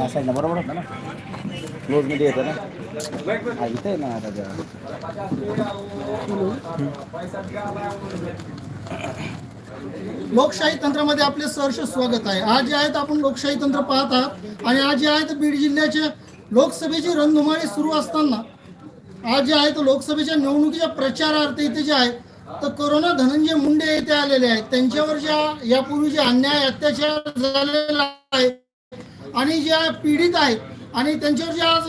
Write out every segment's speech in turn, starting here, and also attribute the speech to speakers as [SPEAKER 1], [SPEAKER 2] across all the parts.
[SPEAKER 1] हा साईडला बरोबर होतं ना? क्लोजमध्ये येतं ना? हा इथं आहे ना आता त्या
[SPEAKER 2] लोकशाही तंत्रामध्ये आपले सहर्ष स्वागत आहे. आज जे आहेत आपण लोकशाही तंत्र पाहत आहात. आणि आज जे आहेत बीड जिल्ह्याच्या लोकसभेची रणधुमाळी सुरू असताना आज जे आहे तर लोकसभेच्या निवडणुकीच्या प्रचारार्थ इथे जे आहे तर करोना धनंजय मुंडे येथे आलेले आहेत. त्यांच्यावर ज्या यापूर्वी जे अन्याय अत्याचार झालेला आहे आणि ज्या पीडित आहेत आणि त्यांच्यावर ज्या आज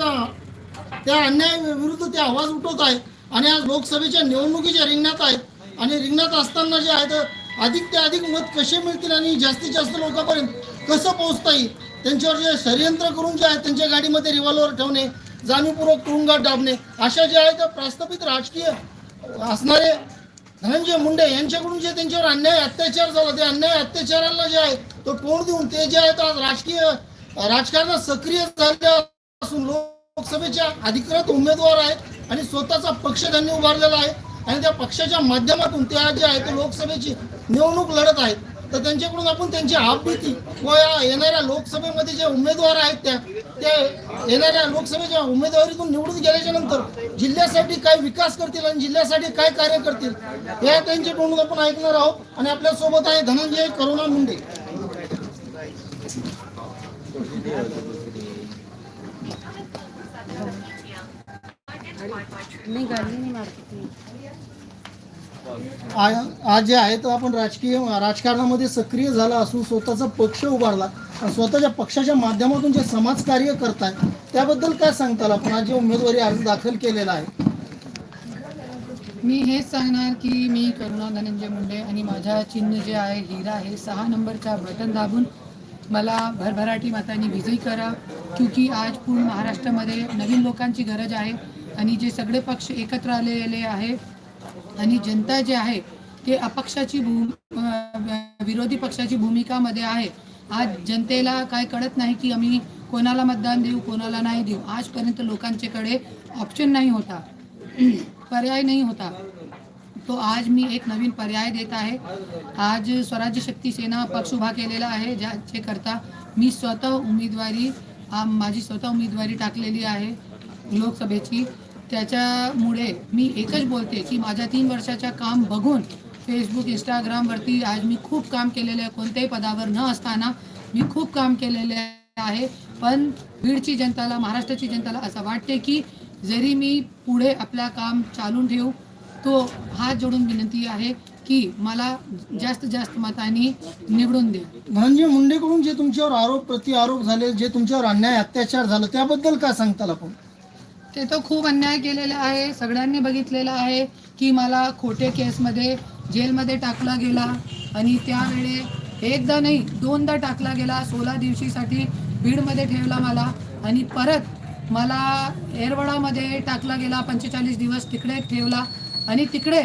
[SPEAKER 2] त्या अन्याय विरुद्ध ते आवाज उठवत आहेत आणि आज लोकसभेच्या निवडणुकीच्या रिंगणात आहेत आणि रिंगणात असताना जे आहेत अधिक ते अधिक मत कसे मिळतील आणि जास्तीत जास्त लोकांपर्यंत कसं पोहोचता येईल? त्यांच्यावर जे षडयंत्र करून जे आहेत त्यांच्या गाडीमध्ये रिव्हॉल्वर ठेवणे जाणीवपूर्वक तुरुंगात डाबणे अशा जे आहेत त्या प्रस्थापित राजकीय असणारे धनंजय मुंडे यांच्याकडून जे त्यांच्यावर अन्याय अत्याचार झाला ते अन्याय अत्याचाराला जे आहे तो तोंड देऊन ते जे आहेत आज राजकीय राजकारणात सक्रिय झाल्या असून लोकसभेच्या अधिकृत उमेदवार आहेत आणि स्वतःचा पक्ष त्यांनी उभारलेला आहे. आणि त्या पक्षाच्या माध्यमातून त्या जे आहेत ते लोकसभेची निवडणूक लढत आहेत. तर त्यांच्याकडून आपण त्यांची आपभीती व या येणाऱ्या लोकसभेमध्ये जे उमेदवार आहेत त्या त्या येणाऱ्या लोकसभेच्या उमेदवारीतून निवडून गेल्याच्यानंतर जिल्ह्यासाठी काय विकास करतील आणि जिल्ह्यासाठी काय कार्य करतील या त्यांच्याकडून आपण ऐकणार आहोत. आणि आपल्यासोबत आहे धनंजय करुणा मुंडे. आज जे आहे तर आपण राजकीय राजकारणामध्ये सक्रिय झाला असून स्वतःचा पक्ष उभारला. स्वतःच्या पक्षाच्या माध्यमातून जे समाजकार्य करताय त्याबद्दल काय सांगताल आपण? आज जे उमेदवारी अर्ज दाखल केलेला आहे.
[SPEAKER 3] मी हेच सांगणार की मी करुणा धनंजय मुंडे आणि माझ्या चिन्ह जे आहे हिरा हे सहा नंबरच्या बटन दाबून मला भरभराटी मातांनी विजयी करा क्योंकि आज पूर्ण महाराष्ट्रामध्ये नवीन लोकांची गरज आहे आणि जे सगळे पक्ष एकत्र आलेले आहे आणि जनता जे आहे ते अपक्षाची भूम विरोधी पक्षाची भूमिकामध्ये आहे. आज जनतेला काय कळत नाही की आम्ही कोणाला मतदान देऊ कोणाला नाही देऊ. आजपर्यंत लोकांच्याकडे ऑप्शन नाही होता. पर्याय नाही होता. तो आज मी एक नवीन पर्याय देत आहे. आज स्वराज्य शक्ती सेना पक्ष उभा केलेला आहे. ज्याचे करता मी स्वतः उमेदवारी माझी स्वतः उमेदवारी टाकलेली आहे लोकसभेची. त्याच्यामुळे मी एकच बोलते की माझ्या तीन वर्षाच्या काम बघून फेसबुक इंस्टाग्रामवरती आज मी खूप काम केलेलं आहे. कोणत्याही पदावर न असताना मी खूप काम केलेले आहे. पण बीडची जनताला महाराष्ट्राची जनताला असं वाटते की जरी मी पुढे आपला काम चालून ठेवू तो हात जोडून विनंती आहे की मला जास्त जास्त मतांनी निवडून द्या.
[SPEAKER 2] धनंजय मुंडेकडून जे तुमच्यावर आरोप प्रति आरोप झाले जे तुमच्यावर अन्याय अत्याचार झालं त्याबद्दल काय सांगताल आपण?
[SPEAKER 3] ते तो खूप अन्याय केलेला आहे सगळ्यांनी बघितलेलं आहे की मला खोटे केसमध्ये जेलमध्ये टाकला गेला आणि त्यावेळे एकदा नाही दोनदा टाकला गेला सोळा दिवशीसाठी बीडमध्ये ठेवला मला आणि परत मला एरवडामध्ये टाकला गेला पंचेचाळीस दिवस तिकडे ठेवला. आणि तिकडे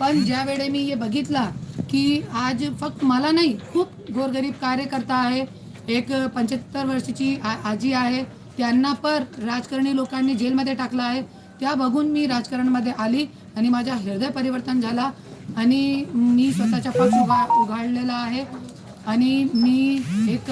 [SPEAKER 3] पण ज्या वेळे मी हे बघितला की आज फक्त मला नाही खूप गोरगरीब कार्यकर्ता आहे एक पंच्याहत्तर वर्षाची आ आजी आहे त्यांना पण राजकारणी लोकांनी जेलमध्ये टाकलं आहे. त्या बघून मी राजकारणामध्ये आली आणि माझा हृदय परिवर्तन झाला आणि मी स्वतःचा पक्ष उभा उघडलेला आहे. आणि मी एक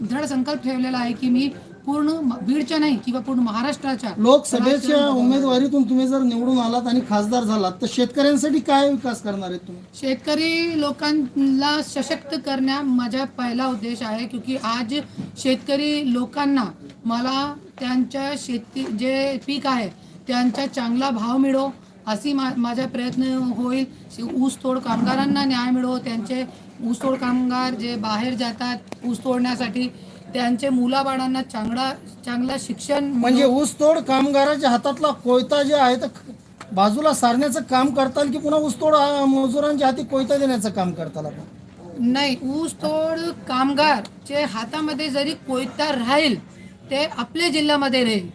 [SPEAKER 3] दृढ संकल्प ठेवलेला आहे की मी पूर्ण बीडच्या नाही किंवा पूर्ण महाराष्ट्राच्या
[SPEAKER 2] लोकसभेच्या उमेदवारीतून तुम्ही जर निवडून आलात आणि खासदार झालात तर शेतकऱ्यांसाठी काय विकास करणार आहेत तुम्ही?
[SPEAKER 3] शेतकरी लोकांना सशक्त करण्या माझा पहिला उद्देश आहे क्योंकि आज शेतकरी लोकांना मला त्यांच्या शेती जे पीक आहे त्यांचा चांगला भाव मिळो अशी मा माझा प्रयत्न होईल. ऊसतोड कामगारांना न्याय मिळो त्यांचे ऊसतोड कामगार जे बाहेर जातात ऊस तोडण्यासाठी त्यांचे मुलाबाळांना चांगला चांगला शिक्षण.
[SPEAKER 2] म्हणजे ऊसतोड कामगाराच्या हातातला कोयता जे आहे तर बाजूला सारण्याचं काम करताल की पुन्हा ऊसतोड मजुरांच्या हाती कोयता देण्याचं काम करताल आपण
[SPEAKER 3] नाही ऊस तोड कामगारचे हातामध्ये जरी कोयता राहील ते आपल्या जिल्ह्यामध्ये राहील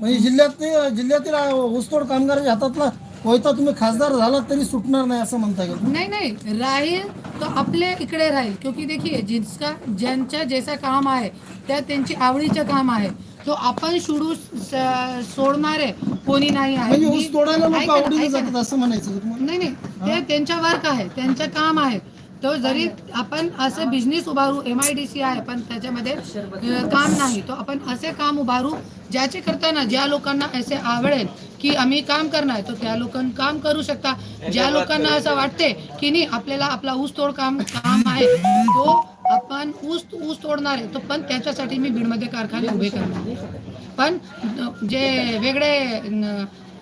[SPEAKER 2] म्हणजे जिल्ह्यात जिल्ह्यातील अं, ऊसतोड कामगाराच्या हातातला कोयता तुम्ही खासदार झालात तरी सुटणार नाही असं म्हणता येईल
[SPEAKER 3] नहीं नहीं. राहील तो आपल्या इकडे राहील. क्योंकि देखिए जिसका ज्यांच्या जैसा काम आहे त्या त्यांची आवडीचं काम आहे. तो आपण सोडू स- सोडणारे कोणी नाही आहे.
[SPEAKER 2] म्हणजे
[SPEAKER 3] मी-
[SPEAKER 2] ऊस तोडायला लोक
[SPEAKER 3] ऐका ना,
[SPEAKER 2] आवडीने
[SPEAKER 3] ऐका ना.
[SPEAKER 2] जातात असं म्हणायचं का तुम्हाला?
[SPEAKER 3] नाही नाही. ते त्यांच्या वर्क आहे त्यांचं काम आहे. तो जरी आपण असे बिझनेस उभारू एम आय डी सी आहे पण त्याच्यामध्ये काम नाही. तो आपण असे काम उभारू ज्याचे करताना ज्या लोकांना असे आवडेल की आम्ही काम करणार तर त्या लोकांना काम करू शकता. ज्या लोकांना असं वाटते की नाही आपल्याला आपला ऊस तोड काम काम आहे तो आपण ऊस ऊस तोडणार आहे तो पण त्याच्यासाठी मी बीडमध्ये कारखाने उभे करणार. पण जे वेगळे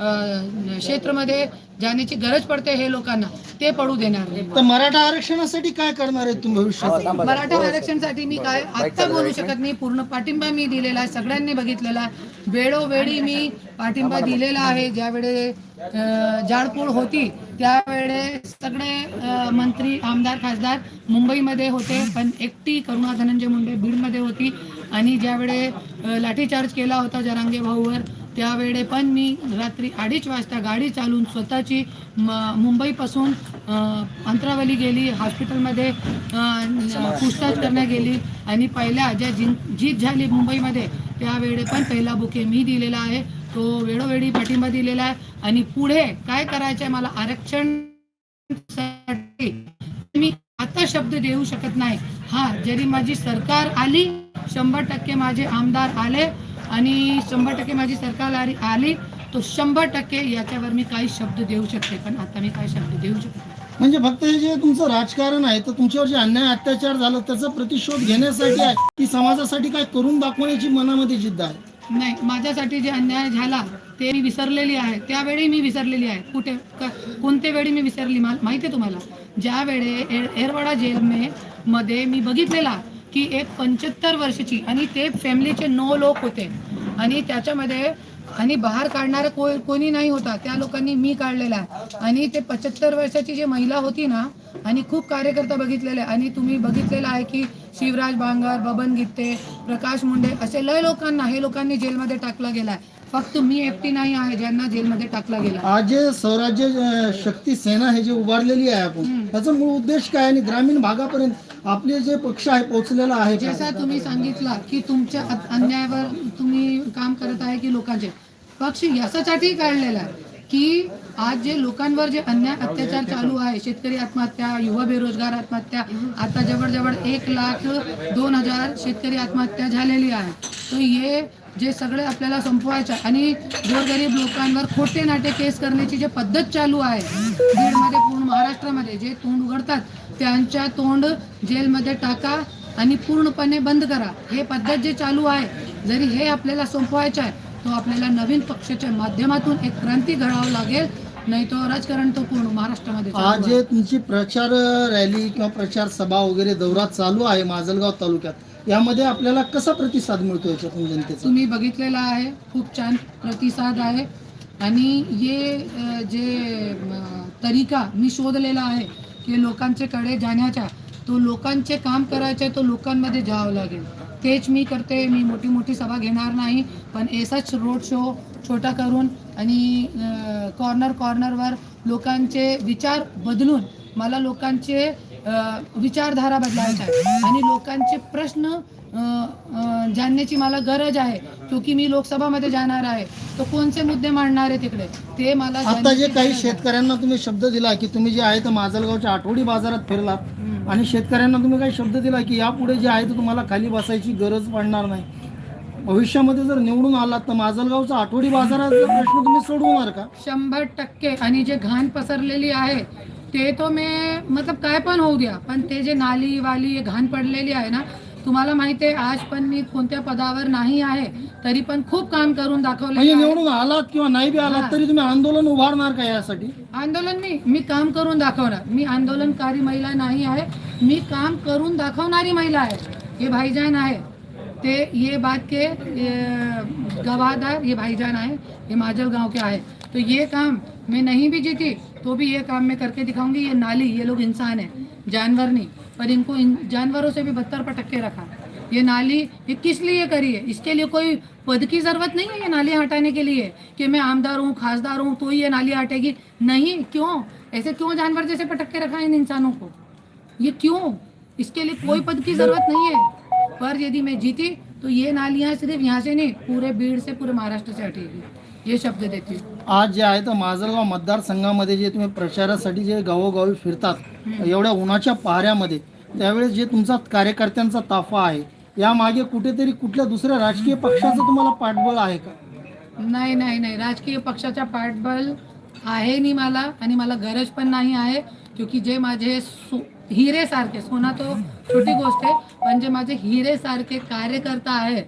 [SPEAKER 3] क्षेत्रामध्ये जाण्याची गरज पडते हे लोकांना ते पडू देणार नाही.
[SPEAKER 2] तर मराठा आरक्षणासाठी काय करणार आहे तुम्ही भविष्यात?
[SPEAKER 3] मराठा आरक्षणसाठी मी काय आत्ता बोलू शकत नाही. पूर्ण पाठिंबा मी दिलेला आहे. सगळ्यांनी बघितलेला. वेळोवेळी मी पाठिंबा दिलेला आहे. ज्यावेळे जाळपोळ होती त्यावेळे सगळे मंत्री आमदार खासदार मुंबईमध्ये होते. पण एकटी करुणा धनंजय मुंडे बीडमध्ये होती. आणि ज्यावेळे लाठीचार्ज केला होता जरांगे भाऊवर त्यावेळे पण मी रात्री अडीच वाजता गाडी चालून स्वतःची म मुंबईपासून अंतरावली गेली हॉस्पिटलमध्ये अं, पूछताछ करण्यात गेली. आणि पहिल्या ज्या जिं जीत झाली मुंबईमध्ये त्यावेळे पण पहिला बुके मी दिलेला आहे. तो वेळोवेळी पाठिंबा दिलेला आहे. आणि पुढे काय करायचं आहे मला आरक्षण मी आता शब्द देऊ शकत नाही. हा जरी माझी सरकार आली शंभर टक्के माझे आमदार आले आणि शंभर टक्के माझी सरकार आली आली तो शंभर टक्के याच्यावर मी काही शब्द देऊ शकते पण आता मी काही शब्द देऊ शकत
[SPEAKER 2] म्हणजे फक्त हे जे तुमचं राजकारण आहे तर तुमच्यावर जे अन्याय अत्याचार झालं त्याचा प्रतिशोध घेण्यासाठी आहे. की समाजासाठी काय करून दाखवण्याची मनामध्ये जिद्द आहे?
[SPEAKER 3] नाही माझ्यासाठी जे अन्याय झाला ते मी विसरलेली आहे. त्यावेळी मी विसरलेली आहे. कुठे क- कोणत्या वेळी मी विसरली मा- माहिती आहे तुम्हाला? ज्या वेळे एर- एरवाडा जेल मे मध्ये मी बघितलेला की एक पंच्याहत्तर वर्षाची आणि ते फॅमिलीचे नऊ लोक होते. आणि त्याच्यामध्ये आणि बाहेर काढणारं को कोणी नाही होता. त्या लोकांनी मी काढलेला. आणि ते पंच्याहत्तर वर्षाची जी महिला होती ना आणि खूप कार्यकर्ता बघितलेले. आणि तुम्ही बघितलेलं आहे की शिवराज बांगर बबन गित्ते प्रकाश मुंडे असे लय लोकांना हे लोकांनी जेलमध्ये टाकला गेलाय फक्त मी एकटी नाही आहे ज्यांना जेलमध्ये टाकला गेला.
[SPEAKER 2] आज स्वराज्य शक्ती सेना हे जे उभारलेली आहे आपण त्याचा मूळ उद्देश काय आणि ग्रामीण भागापर्यंत आपले जे पक्ष आहे पोहोचलेला आहे?
[SPEAKER 3] जसा तुम्ही सांगितला की तुमच्या अन्यायावर तुम्ही काम करत आहे की लोकांचे पक्ष याच्यासाठी काढलेला आहे की आज जे लोकांवर जे अन्याय अत्याचार चालू आहे शेतकरी आत्महत्या युवा बेरोजगार आत्महत्या आता जवळजवळ एक लाख दोन हजार शेतकरी आत्महत्या झालेली आहे तर हे जे सगळे आपल्याला संपवायचं आणि गोरगरीब लोकांवर खोटे नाटे केस करण्याची जे पद्धत चालू आहे बीडमध्ये महाराष्ट्रामध्ये जे तोंड उघडतात त्यांच्या तोंड जेलमध्ये टाका आणि पूर्णपणे बंद करा. हे पद्धत जे चालू आहे जरी हे आपल्याला संपवायचं आहे तो आपल्याला नवीन पक्षाच्या माध्यमातून एक क्रांती घडावं लागेल नाही तो राजकारण तो पूर्ण महाराष्ट्रामध्ये
[SPEAKER 2] आज. जे तुमची प्रचार रॅली किंवा प्रचार सभा वगैरे दौरा चालू आहे माजलगाव तालुक्यात. यामध्ये आपल्याला कसा प्रतिसाद मिळतो याच्यातून जनतेचा?
[SPEAKER 3] तुम्ही बघितलेला आहे खूप छान प्रतिसाद आहे. आणि हे अ, जे तरीका मी शोधलेला आहे की लोकांच्याकडे जाण्याचा तो लोकांचे काम करायचे तो लोकांमध्ये जावं लागेल. तेच मी करते मी मोठी मोठी सभा घेणार नाही पण एसच रोड शो छोटा करून आणि कॉर्नर कॉर्नरवर लोकांचे विचार बदलून मला लोकांचे विचारधारा बदलायचा आहे. आणि लोकांचे प्रश्न जाणण्याची मला गरज आहे. क्योंकि मी लोकसभामध्ये जाणार आहे. तो कोणते मुद्दे मांडणार आहे तिकडे? ते मला
[SPEAKER 2] आता जे काही. शेतकऱ्यांना तुम्ही शब्द दिला की तुम्ही जे आहे तर माजलगावच्या आठवडी बाजारात फिरलात
[SPEAKER 3] हम्म.
[SPEAKER 2] आणि शेतकऱ्यांना तुम्ही काही शब्द दिला की यापुढे जे आहे ते तुम्हाला खाली बसायची गरज पडणार नाही. भविष्यामध्ये जर निवडून आलात तर माजलगावचा आठवडी बाजाराचा प्रश्न तुम्ही सोडवणार का?
[SPEAKER 3] शंभर टक्के. आणि जे घाण पसरलेली आहे ते तो मी मतलब काय पण होऊ द्या पण ते जे नाली वाली घाण पडलेली आहे ना तुम्हाला माहिती आहे आज पण मी कोणत्या पदावर नाही आहे तरी पण खूप काम करून
[SPEAKER 2] म्हणजे
[SPEAKER 3] दाखवले
[SPEAKER 2] निवडून आलात किंवा नाही बी आलात
[SPEAKER 3] हा.
[SPEAKER 2] तरी तुम्ही आंदोलन उभारणार का यासाठी?
[SPEAKER 3] आंदोलन नाही मी काम करून दाखवणार. मी आंदोलनकारी महिला नाही आहे मी काम करून दाखवणारी महिला आहे. हे भाईजान आहे. ते ये बात के ये गवाहदार ये भाईजान आहे. ये माजल गांव के आहे. तो ये काम मैं नहीं भी जीती तो भी ये काम मैं करके दिखाऊँगी, ये नाली, ये लोग इंसान है, जानवर नहीं। पर इनको इन जानवरों से भी बदतर पटक के रखा। ये नाली, ये किस लिए करी है? इसके लिए कोई पद की ज़रूरत नहीं है ये नाली हटाने के लिए कि मैं आमदार हूँ, खासदार हूँ तो ये नाली हटेगी। नहीं, क्यों? ऐसे क्यों जानवर जैसे पटक के रखा है इन इंसानों को? ये क्यों? इसके लिए कोई पद की ज़रूरत नहीं है। पर यदि मैं जीती तो ये नालियाँ सिर्फ़ यहाँ से नहीं, पूरे भीड़ से पूरे महाराष्ट्र से हटेगी। ये शब्द देती हूँ।
[SPEAKER 2] आज जे आहे तर माजलगाव मतदारसंघामध्ये जे तुम्ही प्रचारासाठी जे गावोगावी फिरतात एवढ्या उन्हाच्या पहाऱ्यामध्ये त्यावेळेस जे तुमचा कार्यकर्त्यांचा ताफा आहे यामागे कुठेतरी कुठल्या दुसऱ्या राजकीय पक्षाचं तुम्हाला पाठबळ आहे का?
[SPEAKER 3] नाही नाही नाही. राजकीय पक्षाचा पाठबळ आहे नाही मला आणि मला गरज पण नाही आहे क्योंकि जे माझे सो हिरे सारखे सोना तो छोटी गोष्ट आहे पण जे माझे हिरे सारखे कार्यकर्ता आहे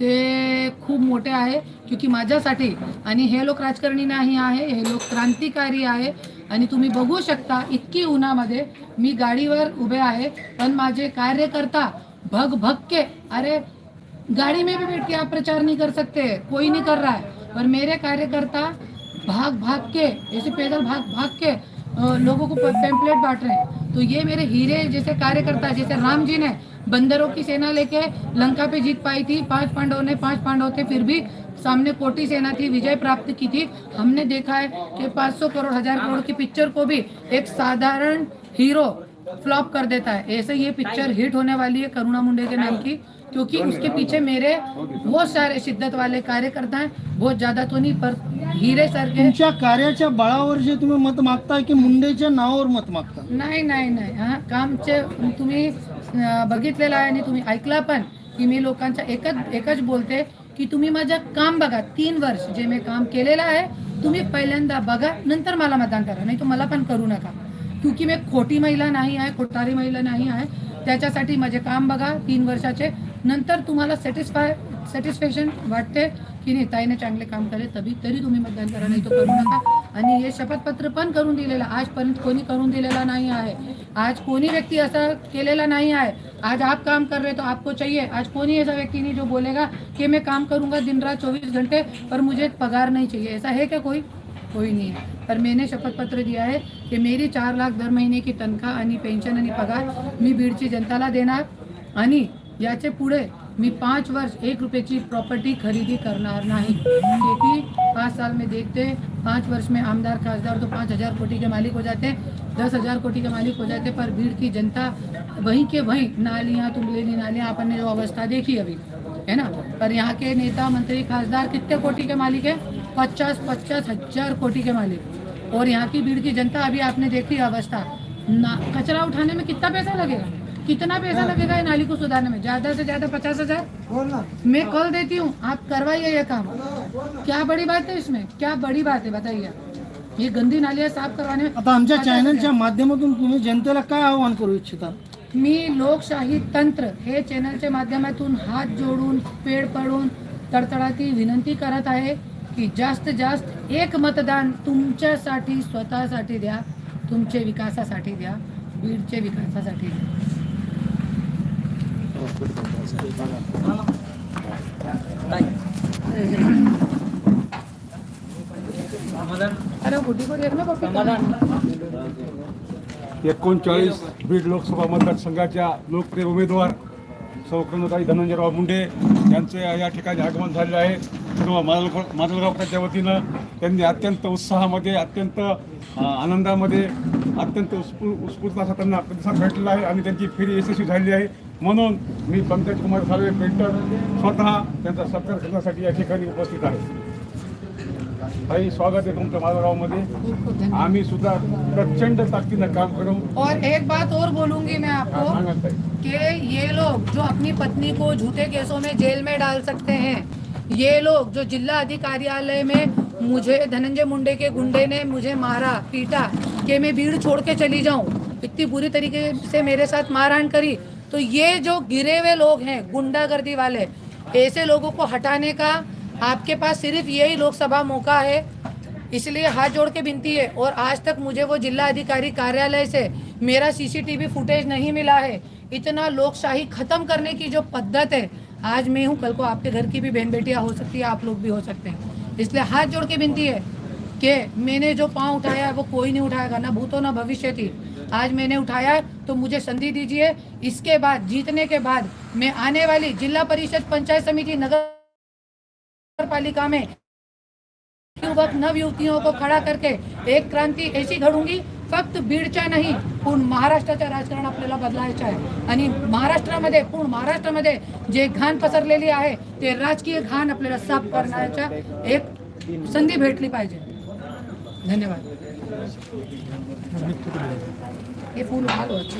[SPEAKER 3] ते खूप मोठे आहे क्योंकि माझ्यासाठी आणि हे लोक राजकारणी नाही आहे हे लोक क्रांतिकारी आहे. आणि तुम्ही बघू शकता इतकी उन्हामध्ये मी गाडीवर उभे आहे पण माझे कार्यकर्ता भग भग के अरे गाड़ी में भी बैठ के आप प्रचार नहीं कर सकते कोई नहीं कर रहा है. पर मेरे कार्यकर्ता भाग भाग के ऐसे पैदल भाग भाग के लोगों को पैम्पलेट बांट रहे हैं। तो ये मेरे हीरे जैसे कार्यकर्ता, जैसे राम जी ने बंदरों की सेना लेके लंका पे जीत पाई थी। पाँच पांडवों ने पाँच पांडव थे, फिर भी सामने कोटी सेना थी, विजय प्राप्त की थी। हमने देखा है कि 500 करोड़, हज़ार करोड़ की पिक्चर को भी एक साधारण हीरो फ्लॉप कर देता है। ऐसे ये पिक्चर हिट होने वाली है करुणा मुंडे के नाम की। क्योंकि उसके पीछे मेरे बहुत सारे शिद्दत वाले कार्यकर्ता हैं बहुत ज्यादा तो नहीं पर हीरे सर के
[SPEAKER 2] तुमच्या कार्याच्या बळावर जे तुम्ही मत मागताय की मुंडेच्या नावावर मत मागता?
[SPEAKER 3] नाही नाही नाही. हा कामचे तुम्ही अं, बघितलेलं आहे आणि तुम्ही ऐकला पण की मी लोकांच्या एकच एकच बोलते की तुम्ही माझं काम बघा. तीन वर्ष जे मी काम केलेलं आहे तुम्ही पहिल्यांदा बघा नंतर मला मतदान करा. नाही तर मला पण करू नका. क्योंकि मी खोटी महिला नाही आहे खोटारी महिला नाही आहे. त्याच्यासाठी माझे काम बघा तीन वर्षाचे. नंतर तुम्हाला सॅटिस्फाय सॅटिस्फॅक्शन वाटते की नाही? ताईने चांगले काम करे तभी तरी तुम्ही मतदान करा नाही तो करू नका. आणि हे शपथपत्र पण करून दिलेलं आजपर्यंत कोणी करून दिलेला नाही आहे. आज कोणी व्यक्ती असा केलेला नाही आहे. आज आप काम कर रहे तो आपको चाहिए. आज कोणी ऐसा व्यक्ति नहीं जो बोलेगा कि मैं काम करूंगा दिन रात चौबीस घंटे पर मुझे पगार नहीं चाहिए. ऐसा है क्या कोई? कोई नहीं है. पर मैंने शपथ पत्र दिया है की मेरी चार लाख दर महिने की तनखा आणि पेन्शन आणि पगार मी बीडची जनताला देणार. आणि याचे पुढे मी पाँच वर्ष एक रुपये की प्रॉपर्टी खरीदी करणार नहीं. क्योंकि पाँच साल में देखते, पाँच वर्ष में आमदार, खासदार तो पाँच हज़ार कोटी के मालिक हो जाते, दस हज़ार कोटी के मालिक हो जाते, पर भीड़ की जनता, वहीं के वहीं नालियाँ तुमलेली नालियाँ अपन ने जो अवस्था देखी अभी, है ना? पर यहाँ के नेता, मंत्री, खासदार कितने कोटी के मालिक है? पचास पचास हज़ार कोटी के मालिक। और यहाँ की भीड़ की जनता, अभी आपने देखी अवस्था। ना, कचरा उठाने में कितना पैसा लगेगा? कितना पैसा लगेगा ये नाली को सुधारने में? ज्यादा से ज्यादा पचास हजार? मैं कल देती हूँ आप करवाइए ये काम। क्या बड़ी बात है इसमें? क्या बड़ी बात है बताइए। ये गंदी नालियाँ साफ करवाने में
[SPEAKER 2] आता आमच्या
[SPEAKER 3] 50
[SPEAKER 2] चॅनलच्या माध्यमातून तुम्ही जनतेला काय आवाहन करू इच्छिता।
[SPEAKER 3] मी लोकशाही तंत्र हे चॅनलच्या माध्यमातून हात जोडून पेड पडून तडतडाती विनंती करत आहे की जास्त जास्त एक मतदान तुमच्यासाठी स्वतःसाठी द्या तुमचे विकासासाठी द्या बीडचे विकासासाठी द्या अरे गुड्डी को देखना पप्पी
[SPEAKER 4] एकोणचाळीस बीड लोकसभा मतदारसंघाच्या लोकप्रिय उमेदवार सौकर्णताई धनंजयराव मुंडे यांचे या ठिकाणी आगमन झालेलं आहे. किंवा माजलगाव माजलगावकरांच्या वतीनं त्यांनी अत्यंत उत्साहामध्ये अत्यंत आनंदामध्ये अत्यंत उत्स्फू उत्स्फूर्त असा त्यांना प्रतिसाद भेटलेला आहे आणि त्यांची फेरी यशस्वी झालेली आहे. म्हणून मी पंकज कुमार साळवे पेंटर स्वतः त्यांचा सत्कार करण्यासाठी या ठिकाणी उपस्थित आहे. ताई स्वागत आहे तुमचं
[SPEAKER 3] खूप धन्यवाद
[SPEAKER 4] आम्ही सुद्धा प्रचंड ताकदीनं काम करू
[SPEAKER 3] और एक बात और बोलूँगी मैं आपको कि ये लोग जो अपनी पत्नी को झूठे केसों में जेल में डाल सकते हैं ये लोग जो जिला अधिकारियालय में मुझे धनंजय मुंडे के गुंडे ने मुझे मारा पीटा कि मैं भीड़ छोड़ के चली जाऊँ इतनी बुरी तरीके से मेरे साथ मारहाण करी तो ये जो गिरे हुए लोग हैं, गुंडागर्दी वाले, ऐसे लोगों को हटाने का आपके पास सिर्फ़ यही लोकसभा मौका है। इसलिए हाथ जोड़ के विनती है और आज तक मुझे वो जिला अधिकारी कार्यालय से मेरा सीसीटीवी फुटेज नहीं मिला है। इतना लोकशाही खत्म करने की जो पद्धत है, आज मैं हूँ, कल को आपके घर की भी बहन बेटियाँ हो सकती है, आप लोग भी हो सकते हैं। इसलिए हाथ जोड़ के विनती है कि मैंने जो पाँव उठाया है, वो कोई नहीं उठाएगा, ना भूतो, ना भविष्य थी। आज मैंने उठाया तो मुझे संधि दीजिए। इसके बाद जीतने के बाद मैं आने वाली जिला परिषद पंचायत समिति नगर पालिका में युवक नव युवतियों को खड़ा करके एक क्रांती ऐसी घडूंगी फक्त बीडच्या नाही पूर्ण महाराष्ट्राचं राजकारण आपल्याला बदलायचं आहे. आणि महाराष्ट्रामध्ये पूर्ण महाराष्ट्रामध्ये जे घाण पसरलेली आहे ते राजकीय घाण आपल्याला साफ करण्याचा एक संधी भेटली पाहिजे. धन्यवाद. हे फूल घालो अच्छे